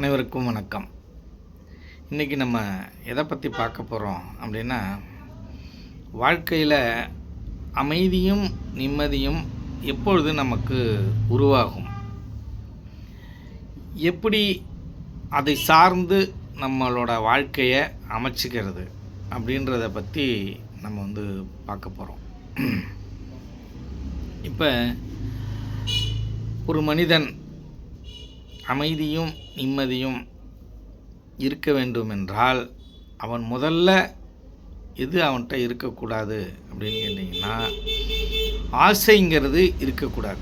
அனைவருக்கும் வணக்கம். இன்றைக்கி நம்ம எதை பற்றி பார்க்க போகிறோம் அப்படின்னா வாழ்க்கையில் அமைதியும் நிம்மதியும் எப்பொழுது நமக்கு உருவாகும்? எப்படி அதை சார்ந்து நம்மளோட வாழ்க்கையை அமைச்சிக்கிறது அப்படின்றத பற்றி நம்ம வந்து பார்க்க போகிறோம் இப்போ ஒரு மனிதன் அமைதியும் நிம்மதியும் இருக்க வேண்டுமென்றால் அவன் முதல்ல எது அவன்கிட்ட இருக்கக்கூடாது அப்படின்னு கேட்டிங்கன்னா ஆசைங்கிறது இருக்கக்கூடாது.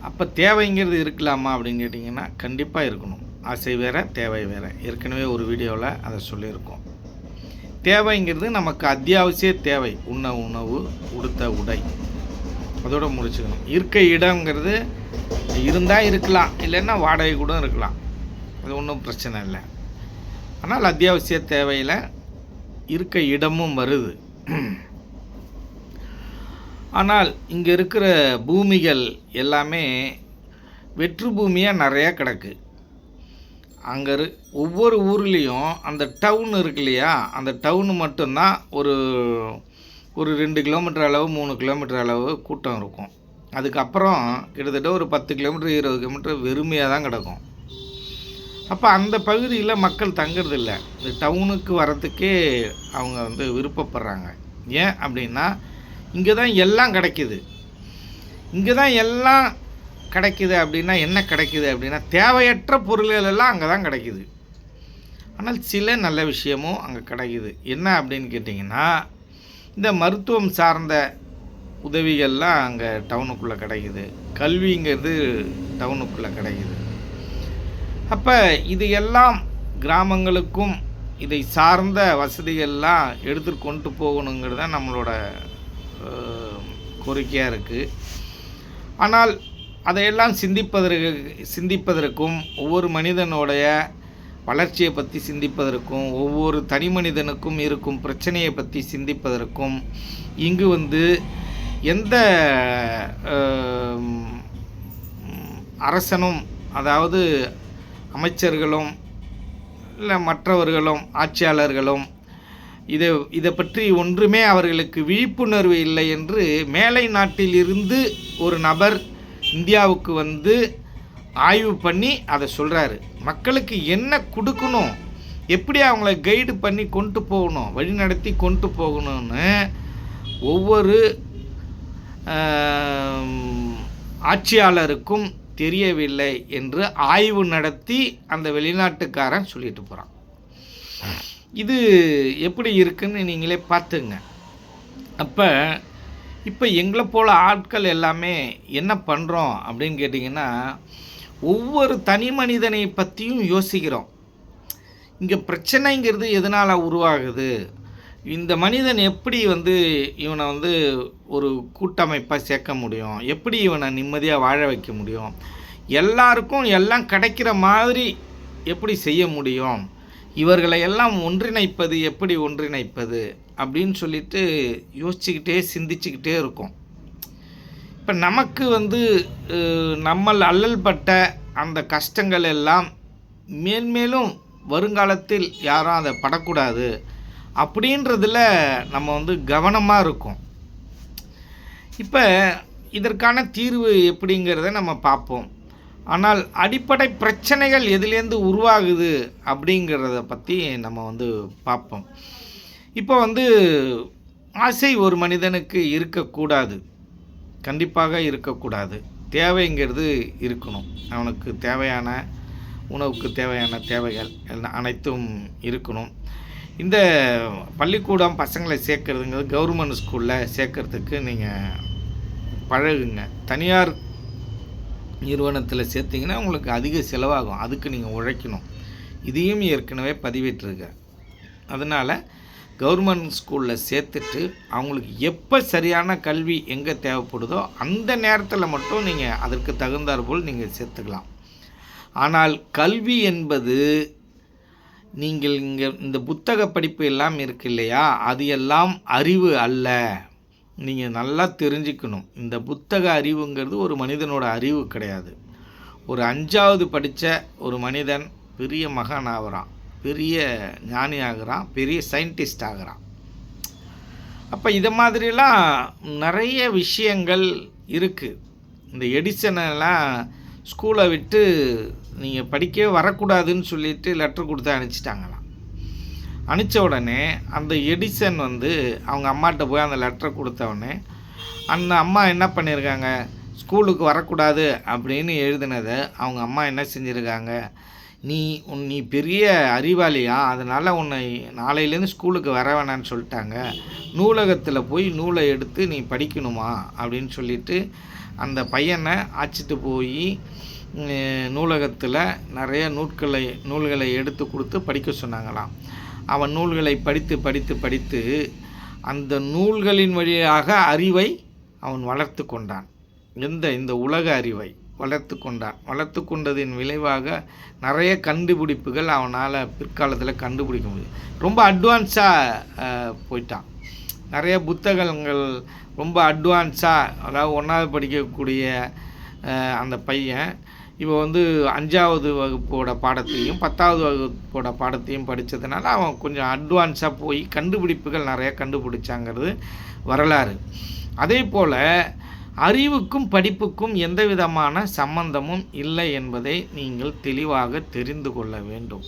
அப்போ தேவைங்கிறது இருக்கலாமா அப்படின்னு கேட்டிங்கன்னா கண்டிப்பாக இருக்கணும். ஆசை வேறு தேவை வேறு. ஏற்கனவே ஒரு வீடியோவில் அதை சொல்லியிருக்கோம். தேவைங்கிறது நமக்கு அத்தியாவசிய தேவை. உண்ண உணவு உடுத்த உடை. அதோட முடிச்சுக்கணும். இருக்க இடங்கிறது இருந்தால் இருக்கலாம் இல்லைன்னா வாடகை கூட இருக்கலாம். அது ஒன்றும் பிரச்சனை இல்லை. ஆனால் அத்தியாவசிய தேவையில் இருக்க இடமும் வருது. ஆனால் இங்கே இருக்கிற பூமிகள் எல்லாமே வெற்று பூமியாக நிறையா கிடக்கு. அங்கே இரு ஒவ்வொரு ஊர்லேயும் அந்த டவுன் இருக்கு இல்லையா? அந்த டவுனு மட்டும்தான் ஒரு ஒரு ரெண்டு கிலோமீட்டர் அளவு மூணு கிலோமீட்டர் அளவு கூட்டம் இருக்கும். அதுக்கப்புறம் கிட்டத்தட்ட ஒரு பத்து கிலோமீட்டர் இருபது கிலோமீட்டர் வெறுமையாக தான் கிடக்கும். அப்போ அந்த பகுதியில் மக்கள் தங்குறதில்ல. இந்த டவுனுக்கு வரத்துக்கே அவங்க வந்து விருப்பப்படுறாங்க. ஏன் அப்படின்னா இங்கே தான் எல்லாம் கிடைக்கிது. இங்கே தான் எல்லாம் கிடைக்குது அப்படின்னா என்ன கிடைக்குது அப்படின்னா தேவையற்ற பொருள்கள் எல்லாம் அங்கே தான் கிடைக்குது. ஆனால் சில நல்ல விஷயமும் அங்கே கிடைக்குது. என்ன அப்படின்னு கேட்டிங்கன்னா இந்த மருத்துவம் சார்ந்த உதவிகள்லாம் அங்கே டவுனுக்குள்ளே கிடைக்குது. கல்விங்கிறது டவுனுக்குள்ளே கிடைக்குது. அப்போ இது எல்லாம் கிராமங்களுக்கும் இதை சார்ந்த வசதிகள்லாம் எடுத்துட்டு கொண்டு போகணுங்கிறது தான் நம்மளோட கோரிக்கையாக இருக்குது ஆனால் அதையெல்லாம் சிந்திப்பதற்கு சிந்திப்பதற்கும் ஒவ்வொரு மனிதனுடைய வளர்ச்சியை பற்றி சிந்திப்பதற்கும் ஒவ்வொரு தனி மனிதனுக்கும் இருக்கும் பிரச்சனையை பற்றி சிந்திப்பதற்கும் இங்கு வந்து எந்த அரசனும் அதாவது அமைச்சர்களும் இல்லை மற்றவர்களும் ஆட்சியாளர்களும் இதை இதை பற்றி ஒன்றுமே அவர்களுக்கு விழிப்புணர்வு இல்லை என்று மேலை நாட்டிலிருந்து ஒரு நபர் இந்தியாவுக்கு வந்து ஆய்வு பண்ணி அதை சொல்கிறாரு மக்களுக்கு என்ன கொடுக்கணும்? எப்படி அவங்கள கைடு பண்ணி கொண்டு போகணும்? வழிநடத்தி கொண்டு போகணும்னு ஒவ்வொரு ஆட்சியாளருக்கும் தெரியவில்லை என்று ஆய்வு நடத்தி அந்த வெளிநாட்டுக்காரன் சொல்லிட்டு போகிறான் இது எப்படி இருக்குன்னு நீங்களே பார்த்துங்க. அப்போ இப்போ எங்களை போல் ஆட்கள் எல்லாமே என்ன பண்ணுறோம் அப்படின்னு கேட்டிங்கன்னா ஒவ்வொரு தனி மனிதனை பற்றியும் யோசிக்கிறோம். இங்கே பிரச்சனைங்கிறது எதனால் உருவாகுது? இந்த மனிதன் எப்படி வந்து இவனை வந்து ஒரு கூட்டமைப்பாக சேர்க்க முடியும்? எப்படி இவனை நிம்மதியாக வாழ வைக்க முடியும்? எல்லாருக்கும் எல்லாம் கிடைக்கிற மாதிரி எப்படி செய்ய முடியும்? இவர்களை எல்லாம் ஒன்றிணைப்பது எப்படி ஒன்றிணைப்பது? அப்படின்னு சொல்லிட்டு யோசிச்சுக்கிட்டே சிந்திச்சுக்கிட்டே இருக்கும். இப்போ நமக்கு வந்து நம்மள் அல்லல் பட்ட அந்த கஷ்டங்கள் எல்லாம் மேன்மேலும் வருங்காலத்தில் யாரும் அதை படக்கூடாது அப்படின்றதுல நம்ம வந்து கவனமாக இருக்கும். இப்போ இதற்கான தீர்வு எப்படிங்கிறத நம்ம பார்ப்போம். ஆனால் அடிப்படை பிரச்சனைகள் எதுலேருந்து உருவாகுது அப்படிங்கிறத பற்றி நம்ம வந்து பார்ப்போம். இப்போ வந்து ஆசை ஒரு மனிதனுக்கு இருக்கக்கூடாது. கண்டிப்பாக இருக்கக்கூடாது. தேவைங்கிறது இருக்கணும். அவனுக்கு தேவையான உணவுக்கு தேவையான தேவைகள் எல்லாம் அனைத்தும் இருக்கணும். இந்த பள்ளிக்கூடம் பசங்களை சேர்க்கறதுங்கிறது கவர்மெண்ட் ஸ்கூலில் சேர்க்கறதுக்கு நீங்கள் பழகுங்க. தனியார் நிறுவனத்தில் சேர்த்திங்கன்னா உங்களுக்கு அதிக செலவாகும். அதுக்கு நீங்கள் உழைக்கணும். இதையும் ஏற்கனவே பதிவிட்டிருக்க. அதனால் கவர்மெண்ட் ஸ்கூலில் சேர்த்துட்டு அவங்களுக்கு எப்போ சரியான கல்வி எங்கே தேவைப்படுதோ அந்த நேரத்தில் மட்டும் நீங்கள் அதற்கு தகுந்தாற்போல் நீங்கள் சேர்த்துக்கலாம். ஆனால் கல்வி என்பது நீங்கள் இங்கே இந்த புத்தக படிப்பு எல்லாம் இருக்கு இல்லையா? அது எல்லாம் அறிவு அல்ல. நீங்கள் நல்லா தெரிஞ்சுக்கணும். இந்த புத்தக அறிவுங்கிறது ஒரு மனிதனோட அறிவு கிடையாது. ஒரு அஞ்சாவது படித்த ஒரு மனிதன் பெரிய மகான் ஆகிறான் பெரிய ஞானி ஆகுறான் பெரிய சயின்டிஸ்ட் ஆகுறான். அப்போ இதை மாதிரிலாம் நிறைய விஷயங்கள் இருக்குது இந்த எடிசனெல்லாம் ஸ்கூலை விட்டு நீங்கள் படிக்கவே வரக்கூடாதுன்னு சொல்லிட்டு லெட்டர் கொடுத்து அனுப்பிச்சிட்டாங்களாம். அனுப்பிச்ச உடனே அந்த எடிசன் வந்து அவங்க அம்மாட்ட போய் அந்த லெட்டரை கொடுத்த உடனே அந்த அம்மா என்ன பண்ணியிருக்காங்க? ஸ்கூலுக்கு வரக்கூடாது அப்படின்னு எழுதினதை அவங்க அம்மா என்ன செஞ்சுருக்காங்க? நீ உன் நீ பெரிய அறிவாளியா? அதனால் உன்னை நாளையிலேருந்து ஸ்கூலுக்கு வர வேணான்னு சொல்லிட்டாங்க. நூலகத்தில் போய் நூலை எடுத்து நீ படிக்கணுமா? அப்படின்னு சொல்லிட்டு அந்த பையனை அழைச்சிட்டு போய் நூலகத்தில் நிறைய நூட்களை நூல்களை எடுத்து கொடுத்து படிக்க சொன்னாங்களாம். அவன் நூல்களை படித்து படித்து படித்து அந்த நூல்களின் வழியாக அறிவை அவன் வளர்த்து கொண்டான். எந்த இந்த உலக அறிவை? வளர்த்து கொண்டான் வளர்த்து கொண்டதின் விளைவாக நிறைய கண்டுபிடிப்புகள் அவனால் பிற்காலத்தில் கண்டுபிடிக்க முடியும். ரொம்ப அட்வான்ஸாக போயிட்டான். நிறைய புத்தகங்கள் ரொம்ப அட்வான்ஸாக அதாவது ஒன்றாவது படிக்கக்கூடிய அந்த பையன் இப்போ வந்து அஞ்சாவது வகுப்போட பாடத்தையும் பத்தாவது வகுப்போட பாடத்தையும் படித்ததுனால அவன் கொஞ்சம் அட்வான்ஸாக போய் கண்டுபிடிப்புகள் நிறையா கண்டுபிடிச்சாங்கிறது வரலாறு. அதே போல் அறிவுக்கும் படிப்புக்கும் எந்த விதமான சம்பந்தமும் இல்லை என்பதை நீங்கள் தெளிவாக தெரிந்து கொள்ள வேண்டும்.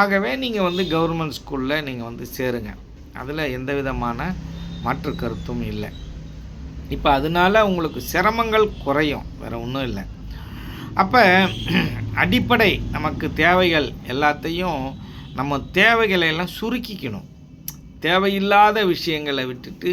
ஆகவே நீங்கள் வந்து கவர்மெண்ட் ஸ்கூலில் நீங்கள் வந்து சேருங்க. அதில் எந்த விதமான மாற்று கருத்தும் இல்லை. இப்போ அதனால உங்களுக்கு சிரமங்கள் குறையும். வேறு ஒன்றும் இல்லை. அப்போ அடிப்படை நமக்கு தேவைகள் எல்லாத்தையும் நம்ம தேவைகளை எல்லாம் சுருக்கிக்கணும். தேவையில்லாத விஷயங்களை விட்டுட்டு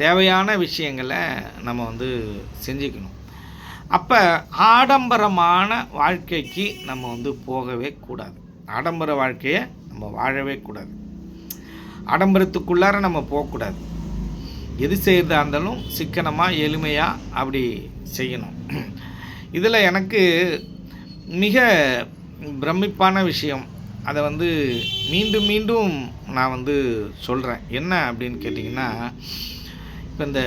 தேவையான விஷயங்களை நம்ம வந்து செஞ்சுக்கணும். அப்போ ஆடம்பரமான வாழ்க்கைக்கு நம்ம வந்து போகவே கூடாது. ஆடம்பர வாழ்க்கையை நம்ம வாழவே கூடாது. ஆடம்பரத்துக்குள்ளார நம்ம போகக்கூடாது. எது செய்கிறதா இருந்தாலும் சிக்கனமாக எளிமையாக அப்படி செய்யணும். இதில் எனக்கு மிக பிரமிப்பான விஷயம். அதை வந்து மீண்டும் மீண்டும் நான் வந்து சொல்கிறேன் என்ன அப்படின்னு கேட்டிங்கன்னா இப்போ இந்த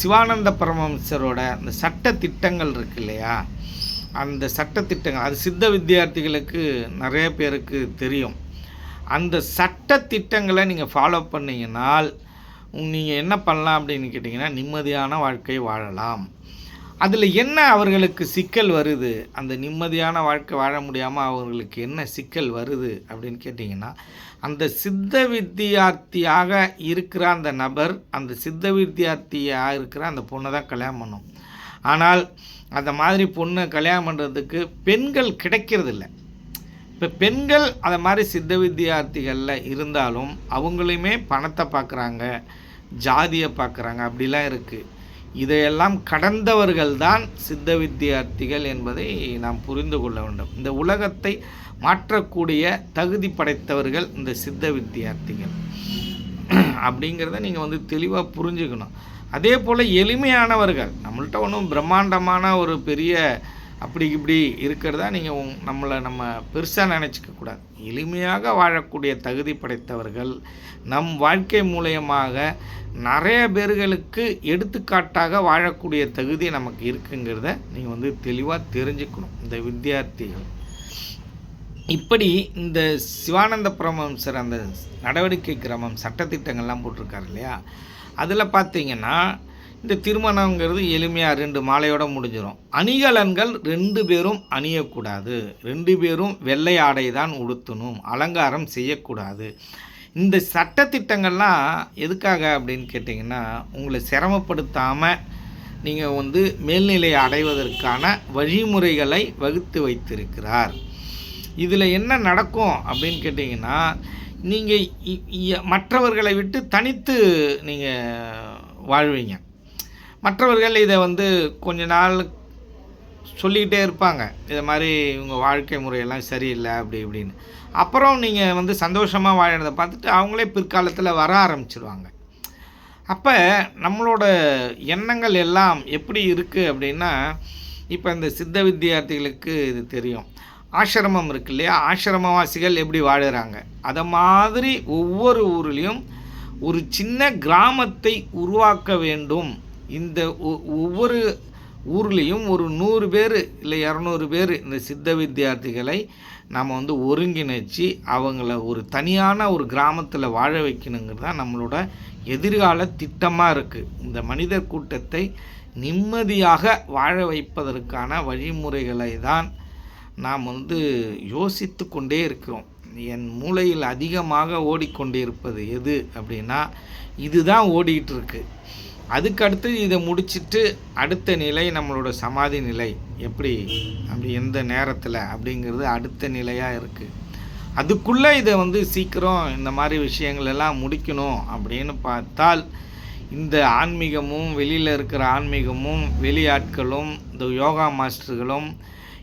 சிவானந்த பரமஹம்சரோட அந்த சட்ட திட்டங்கள் இருக்கு இல்லையா? அந்த சட்ட திட்டங்கள் அது சித்த வித்தியார்த்திகளுக்கு நிறைய பேருக்கு தெரியும். அந்த சட்ட திட்டங்களை நீங்கள் ஃபாலோ பண்ணீங்கன்னால் நீங்கள் என்ன பண்ணலாம் அப்படின்னு கேட்டிங்கன்னா நிம்மதியான வாழ்க்கை வாழலாம். அதில் என்ன அவர்களுக்கு சிக்கல் வருது? அந்த நிம்மதியான வாழ்க்கை வாழ முடியாமல் அவர்களுக்கு என்ன சிக்கல் வருது? அப்படின்னு கேட்டிங்கன்னா அந்த சித்த வித்தியார்த்தியாக இருக்கிற அந்த நபர் அந்த சித்த வித்தியார்த்தியாக இருக்கிற அந்த பொண்ணை தான் கல்யாணம் பண்ணும். ஆனால் அந்த மாதிரி பொண்ணை கல்யாணம் பண்ணுறதுக்கு பெண்கள் கிடைக்கிறதில்ல. இப்போ பெண்கள் அதை மாதிரி சித்த வித்தியார்த்திகளில் இருந்தாலும் அவங்களையுமே பணத்தை பார்க்குறாங்க ஜாதியை பார்க்குறாங்க அப்படிலாம் இருக்குது இதையெல்லாம் கடந்தவர்கள் தான் சித்த வித்தியார்த்திகள் என்பதை நாம் புரிந்து கொள்ள வேண்டும். இந்த உலகத்தை மாற்றக்கூடிய தகுதி படைத்தவர்கள் இந்த சித்த வித்தியார்த்திகள். அப்படிங்கிறத நீங்கள் வந்து தெளிவாக புரிஞ்சுக்கணும். அதே போல் எளிமையானவர்கள். நம்மள்கிட்ட ஒன்றும் பிரம்மாண்டமான ஒரு பெரிய அப்படி இப்படி இருக்கிறதா நீங்கள் உங் நம்மளை நம்ம பெருசாக நினச்சிக்க கூடாது. எளிமையாக வாழக்கூடிய தகுதி படைத்தவர்கள் நம் வாழ்க்கை மூலயமாக நிறைய பேர்களுக்கு எடுத்துக்காட்டாக வாழக்கூடிய தகுதி நமக்கு இருக்குங்கிறத நீங்கள் வந்து தெளிவாக தெரிஞ்சுக்கணும் இந்த வித்தியார்த்திகள். இப்படி இந்த சிவானந்த சார் அந்த நடவடிக்கை கிரமம் சட்டத்திட்டங்கள்லாம் போட்டிருக்காரு இல்லையா? அதில் பார்த்தீங்கன்னா இந்த திருமணங்கிறது எளிமையாக ரெண்டு மாலையோட முடிஞ்சிடும் அணிகலன்கள் ரெண்டு பேரும் அணியக்கூடாது. ரெண்டு பேரும் வெள்ளை ஆடை தான் உடுத்தணும். அலங்காரம் செய்யக்கூடாது. இந்த சட்டத்திட்டங்கள்லாம் எதுக்காக அப்படின்னு கேட்டிங்கன்னா உங்களை சிரமப்படுத்தாமல் நீங்கள் வந்து மேல்நிலை அடைவதற்கான வழிமுறைகளை வகுத்து வைத்திருக்கிறார். இதில் என்ன நடக்கும் அப்படின்னு கேட்டிங்கன்னா நீங்கள் மற்றவர்களை விட்டு தனித்து நீங்கள் வாழ்வீங்க. மற்றவர்கள் இதை வந்து கொஞ்ச நாள் சொல்லிக்கிட்டே இருப்பாங்க. இதை மாதிரி இவங்க வாழ்க்கை முறையெல்லாம் சரியில்லை அப்படி இப்படின்னு. அப்புறம் நீங்கள் வந்து சந்தோஷமாக வாழறதை பார்த்துட்டு அவங்களே பிற்காலத்தில் வர ஆரம்பிச்சிருவாங்க. அப்போ நம்மளோட எண்ணங்கள் எல்லாம் எப்படி இருக்குது அப்படின்னா இப்போ இந்த சித்த வித்தியார்த்திகளுக்கு இது தெரியும். ஆசிரமம் இருக்கு இல்லையா? ஆசிரமவாசிகள் எப்படி வாழுகிறாங்க அதை மாதிரி ஒவ்வொரு ஊர்லேயும் ஒரு சின்ன கிராமத்தை உருவாக்க வேண்டும். இந்த ஒ- ஒவ்வொரு ஊர்லேயும் ஒரு நூறு பேர் இல்லை இரநூறு பேர் இந்த சித்த வித்தியார்த்திகளை நாம் வந்து ஒருங்கிணைச்சு அவங்கள ஒரு தனியான ஒரு கிராமத்தில் வாழ வைக்கணுங்கிறது தான் நம்மளோட எதிர்கால திட்டமாக இருக்குது இந்த மனிதர் கூட்டத்தை நிம்மதியாக வாழ வைப்பதற்கான வழிமுறைகளை தான் நாம் வந்து யோசித்து கொண்டே இருக்கிறோம். என் மூளையில் அதிகமாக ஓடிக்கொண்டிருப்பது எது அப்படின்னா இதுதான் ஓடிட்டு இருக்குது அதுக்கு அடுத்து இதை முடிச்சிட்டு அடுத்த நிலை நம்மளோட சமாதி நிலை. எப்படி? அப்படி எந்த நேரத்தில்? அப்படிங்கிறது அடுத்த நிலையாக இருக்குது அதுக்குள்ளே இதை வந்து சீக்கிரம் இந்த மாதிரி விஷயங்கள் எல்லாம் முடிக்கணும் அப்படின்னு பார்த்தால் இந்த ஆன்மீகமும் வெளியில் இருக்கிற ஆன்மீகமும் வெளியாட்களும் இந்த யோகா மாஸ்டர்களும்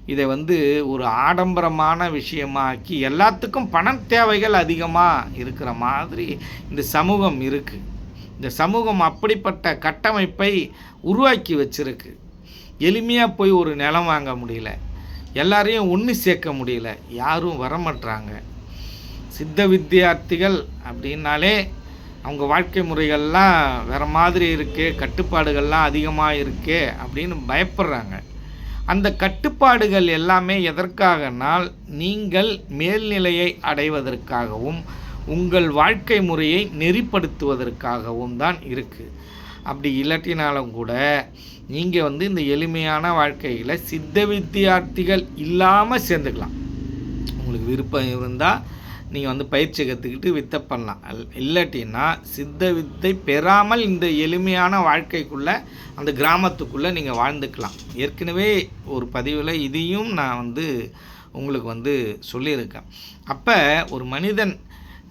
இதை வந்து ஒரு ஆடம்பரமான விஷயமாக்கி எல்லாத்துக்கும் பண தேவைகள் அதிகமாக இருக்கிற மாதிரி இந்த சமூகம் இருக்குது இந்த சமூகம் அப்படிப்பட்ட கட்டமைப்பை உருவாக்கி வச்சிருக்கு. எளிமையாக போய் ஒரு நிலம் வாங்க முடியல. எல்லாரையும் ஒன்று சேர்க்க முடியல. யாரும் வரமாட்றாங்க சித்த வித்தியார்த்திகள் அப்படின்னாலே அவங்க வாழ்க்கை முறைகள்லாம் வேறு மாதிரி இருக்கே. கட்டுப்பாடுகள்லாம் அதிகமாக இருக்கே அப்படின்னு பயப்படுறாங்க. அந்த கட்டுப்பாடுகள் எல்லாமே எதற்காகனால் நீங்கள் மேல்நிலையை அடைவதற்காகவும் உங்கள் வாழ்க்கை முறையை நெறிப்படுத்துவதற்காகவும் தான் இருக்குது அப்படி இல்லாட்டினாலும் கூட நீங்கள் வந்து இந்த எளிமையான வாழ்க்கையில் சித்த வித்தியார்த்திகள் இல்லாமல் சேர்ந்துக்கலாம். உங்களுக்கு விருப்பம் இருந்தால் நீங்கள் வந்து பயிற்சி கற்றுக்கிட்டு வித்தை பண்ணலாம். அல்- இல்லாட்டின்னா சித்த வித்தை பெறாமல் இந்த எளிமையான வாழ்க்கைக்குள்ளே அந்த கிராமத்துக்குள்ளே நீங்கள் வாழ்ந்துக்கலாம். ஏற்கனவே ஒரு பதிவில் இதையும் நான் வந்து உங்களுக்கு வந்து சொல்லியிருக்கேன். அப்போ ஒரு மனிதன்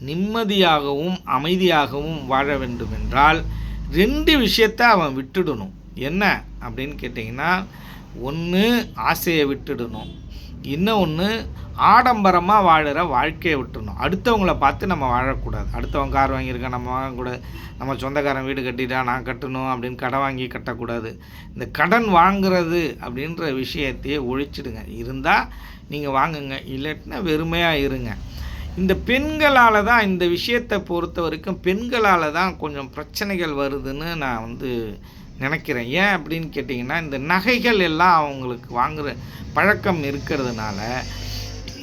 நிம்மதியாகவும் அமைதியாகவும் வாழ வேண்டும் என்றால் ரெண்டு விஷயத்தை அவன் விட்டுடணும். என்ன அப்படின்னு கேட்டிங்கன்னா ஒன்று ஆசையை விட்டுடணும். இன்னொன்று ஆடம்பரமாக வாழுற வாழ்க்கையை விட்டுடணும். அடுத்தவங்கள பார்த்து நம்ம வாழக்கூடாது. அடுத்தவங்க கார் வாங்கியிருக்கேன் நம்ம வாங்கக்கூடாது. நம்ம சொந்தக்காரன் வீடு கட்டிட்டா நான் கட்டணும் அப்படின்னு கடன் வாங்கி கட்டக்கூடாது. இந்த கடன் வாங்குறது அப்படின்ற விஷயத்தையே ஒழிச்சிடுங்க. இருந்தால் நீங்கள் வாங்குங்க. இல்லாட்டினா வெறுமையாக இருங்க. இந்த பெண்களால் தான் இந்த விஷயத்தை பொறுத்த வரைக்கும் பெண்களால் தான் கொஞ்சம் பிரச்சனைகள் வருதுன்னு நான் வந்து நினைக்கிறேன். ஏன் அப்படின்னு கேட்டிங்கன்னா இந்த நகைகள் எல்லாம் அவங்களுக்கு வாங்குகிற பழக்கம் இருக்கிறதுனால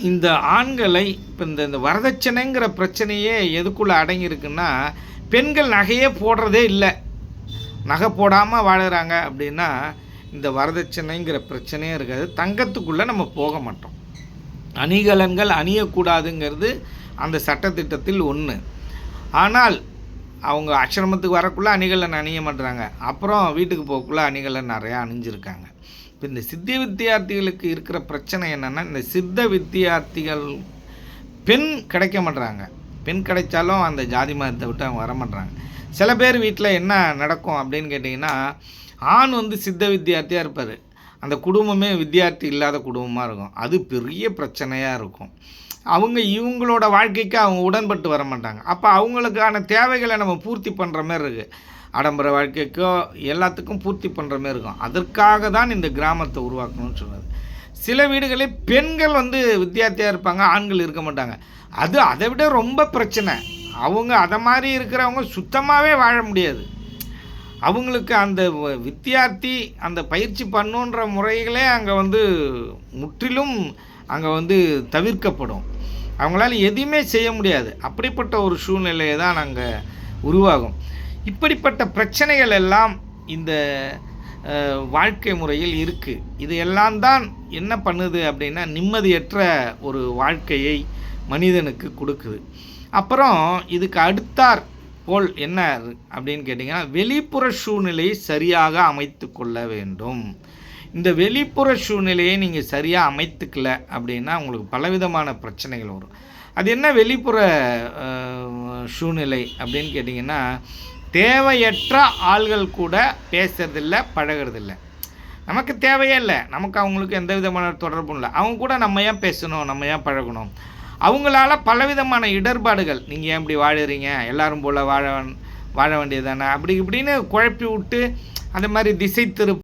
இந்த ஆண்களை இப்போ இந்த இந்த வரதட்சணைங்கிற பிரச்சனையே எதுக்குள்ளே அடங்கியிருக்குன்னா பெண்கள் நகையே போடுறதே இல்லை. நகை போடாமல் வாழுறாங்க அப்படின்னா இந்த வரதட்சணைங்கிற பிரச்சனையே இருக்காது. தங்கத்துக்குள்ளே நம்ம போக மாட்டோம். அணிகலன்கள் அணியக்கூடாதுங்கிறது அந்த சட்டத்திட்டத்தில் ஒன்று ஆனால் அவங்க ஆசிரமத்துக்கு வரக்குள்ளே அணிகலன் அணிய மாட்டுறாங்க அப்புறம் வீட்டுக்கு போகக்குள்ளே அணிகலன் நிறையா அணிஞ்சிருக்காங்க. இப்போ இந்த சித்தி வித்தியார்த்திகளுக்கு இருக்கிற பிரச்சனை என்னென்னா இந்த சித்த வித்தியார்த்திகள் பெண் கிடைக்க மாட்டுறாங்க பெண் கிடைச்சாலும் அந்த ஜாதி மதத்தை விட்டு அவங்க வர மாட்றாங்க. சில பேர் வீட்டில் என்ன நடக்கும் அப்படின்னு கேட்டிங்கன்னா ஆண் வந்து சித்த வித்தியார்த்தியாக இருப்பார். அந்த குடும்பமே வித்தியார்த்தி இல்லாத குடும்பமாக இருக்கும். அது பெரிய பிரச்சனையாக இருக்கும். அவங்க இவங்களோட வாழ்க்கைக்கு அவங்க உடன்பட்டு வர மாட்டாங்க. அப்போ அவங்களுக்கான தேவைகளை நம்ம பூர்த்தி பண்ணுற மாதிரி இருக்குது ஆடம்பர வாழ்க்கைக்கோ எல்லாத்துக்கும் பூர்த்தி பண்ணுற மாதிரி இருக்கும். அதற்காக தான் இந்த கிராமத்தை உருவாக்கணும்னு சொன்னது சில வீடுகளில் பெண்கள் வந்து வித்தியார்த்தியாக இருப்பாங்க ஆண்கள் இருக்க மாட்டாங்க. அது அதை விட ரொம்ப பிரச்சனை. அவங்க அதை மாதிரி இருக்கிறவங்க சுத்தமாகவே வாழ முடியாது. அவங்களுக்கு அந்த வ- வித்தியார்த்தி அந்த பயிற்சி பண்ணுன்ற முறைகளே அங்கே வந்து முற்றிலும் அங்கே வந்து தவிர்க்கப்படும். அவங்களால எதையுமே செய்ய முடியாது. அப்படிப்பட்ட ஒரு சூழ்நிலையை தான் அங்கே உருவாகும். இப்படிப்பட்ட பிரச்சனைகள் எல்லாம் இந்த வாழ்க்கை முறையில் இருக்குது இது எல்லாம் தான் என்ன பண்ணுது அப்படின்னா நிம்மதியற்ற ஒரு வாழ்க்கையை மனிதனுக்கு கொடுக்குது. அப்புறம் இதுக்கு அடுத்தார் போல் என்ன அப்படின்னு கேட்டிங்கன்னா வெளிப்புற சூழ்நிலையை சரியாக அமைத்து கொள்ள வேண்டும். இந்த வெளிப்புற சூழ்நிலையை நீங்கள் சரியாக அமைத்துக்கல அப்படின்னா உங்களுக்கு பலவிதமான பிரச்சனைகள் வரும். அது என்ன வெளிப்புற சூழ்நிலை அப்படின்னு கேட்டிங்கன்னா தேவையற்ற ஆள்கள் கூட பேசுறதில்ல பழகுறதில்ல. நமக்கு தேவையே இல்லை. நமக்கு அவங்களுக்கு எந்த விதமான தொடர்பும் இல்லை. அவங்க கூட நம்ம ஏன் பேசணும்? நம்ம ஏன் பழகணும்? அவங்களால பலவிதமான இடர்பாடுகள். நீங்கள் ஏன் இப்படி வாழுறீங்க? எல்லாரும் போல் வாழ வாழ வேண்டியது தானே அப்படி இப்படின்னு குழப்பி விட்டு அந்த மாதிரி திசை திரு